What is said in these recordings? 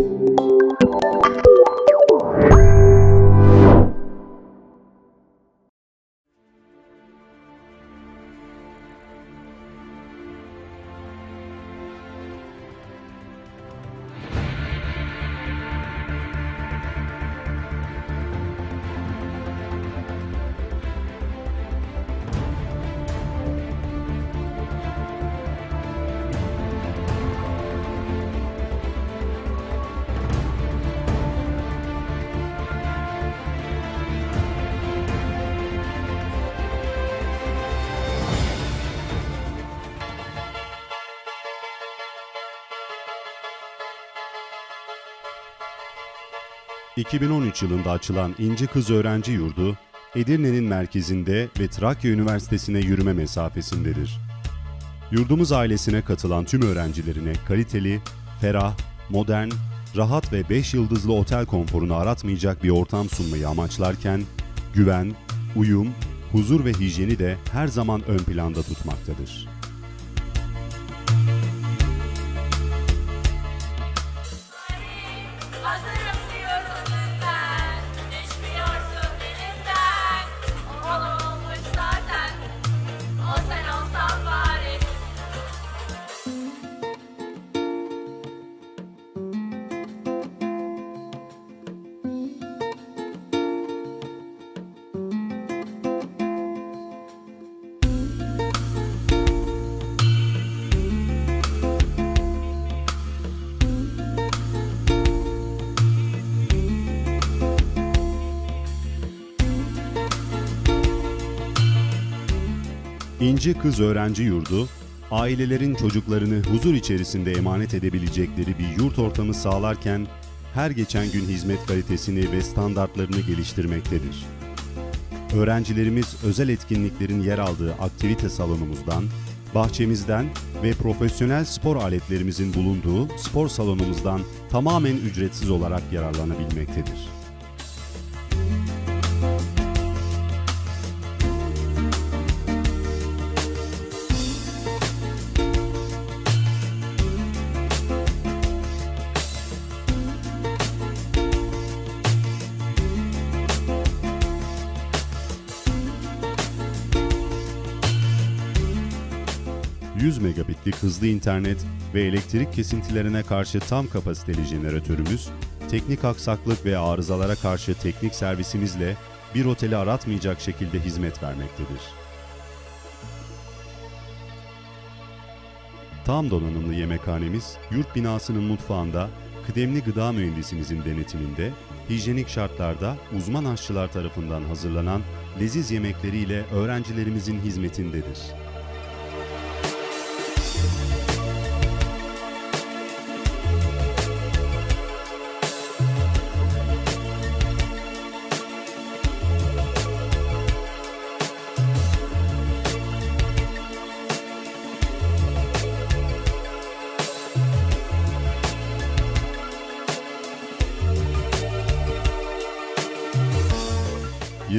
Música ...2013 yılında açılan İnci Kız Öğrenci Yurdu... ...Edirne'nin merkezinde ve Trakya Üniversitesi'ne yürüme mesafesindedir. Yurdumuz ailesine katılan tüm öğrencilerine kaliteli, ferah, modern, rahat ve 5 yıldızlı otel konforunu aratmayacak bir ortam sunmayı amaçlarken... ...güven, uyum, huzur ve hijyeni de her zaman ön planda tutmaktadır. İnci Kız Öğrenci Yurdu, ailelerin çocuklarını huzur içerisinde emanet edebilecekleri bir yurt ortamı sağlarken, her geçen gün hizmet kalitesini ve standartlarını geliştirmektedir. Öğrencilerimiz özel etkinliklerin yer aldığı aktivite salonumuzdan, bahçemizden ve profesyonel spor aletlerimizin bulunduğu spor salonumuzdan tamamen ücretsiz olarak yararlanabilmektedir. ...100 megabitlik hızlı internet ve elektrik kesintilerine karşı tam kapasiteli jeneratörümüz... ...teknik aksaklık ve arızalara karşı teknik servisimizle... ...bir oteli aratmayacak şekilde hizmet vermektedir. Tam donanımlı yemekhanemiz, yurt binasının mutfağında kıdemli gıda mühendisimizin denetiminde, hijyenik şartlarda uzman aşçılar tarafından hazırlanan leziz yemekleriyle öğrencilerimizin hizmetindedir.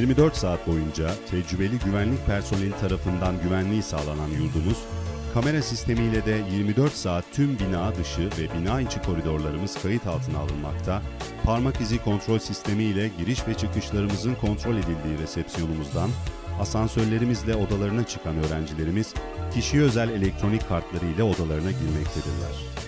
...24 saat boyunca tecrübeli güvenlik personeli tarafından güvenliği sağlanan yurdumuz... ...kamera sistemiyle de 24 saat tüm bina dışı ve bina içi koridorlarımız kayıt altına alınmakta... ...parmak izi kontrol sistemi ile giriş ve çıkışlarımızın kontrol edildiği resepsiyonumuzdan... ...asansörlerimizle odalarına çıkan öğrencilerimiz... ...kişiye özel elektronik kartları ile odalarına girmektedirler.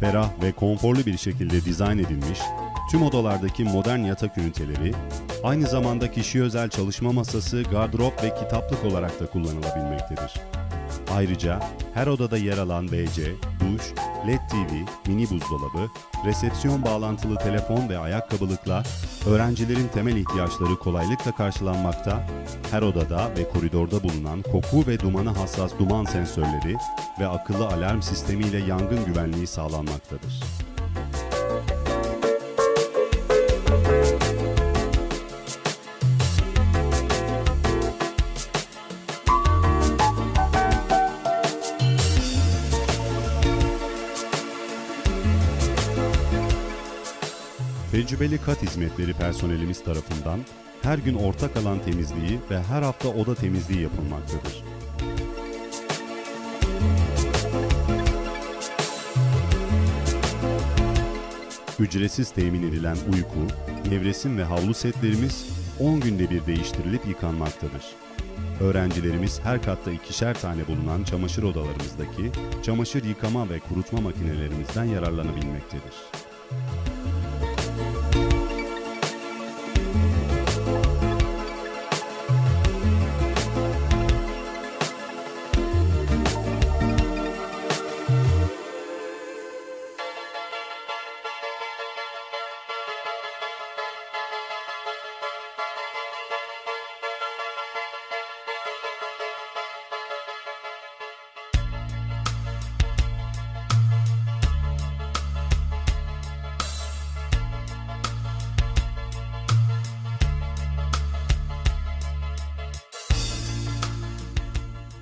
Ferah ve konforlu bir şekilde dizayn edilmiş, tüm odalardaki modern yatak üniteleri, aynı zamanda kişiye özel çalışma masası, gardırop ve kitaplık olarak da kullanılabilmektedir. Ayrıca her odada yer alan WC, duş, LED TV, mini buzdolabı, resepsiyon bağlantılı telefon ve ayakkabılıkla öğrencilerin temel ihtiyaçları kolaylıkla karşılanmakta, her odada ve koridorda bulunan koku ve dumana hassas duman sensörleri ve akıllı alarm sistemiyle yangın güvenliği sağlanmaktadır. Tecrübeli kat hizmetleri personelimiz tarafından her gün ortak alan temizliği ve her hafta oda temizliği yapılmaktadır. Ücretsiz temin edilen uyku, nevresim ve havlu setlerimiz 10 günde bir değiştirilip yıkanmaktadır. Öğrencilerimiz her katta ikişer tane bulunan çamaşır odalarımızdaki çamaşır yıkama ve kurutma makinelerimizden yararlanabilmektedir.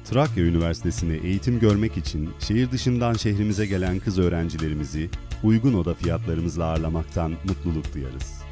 Trakya Üniversitesi'nde eğitim görmek için şehir dışından şehrimize gelen kız öğrencilerimizi uygun oda fiyatlarımızla ağırlamaktan mutluluk duyarız.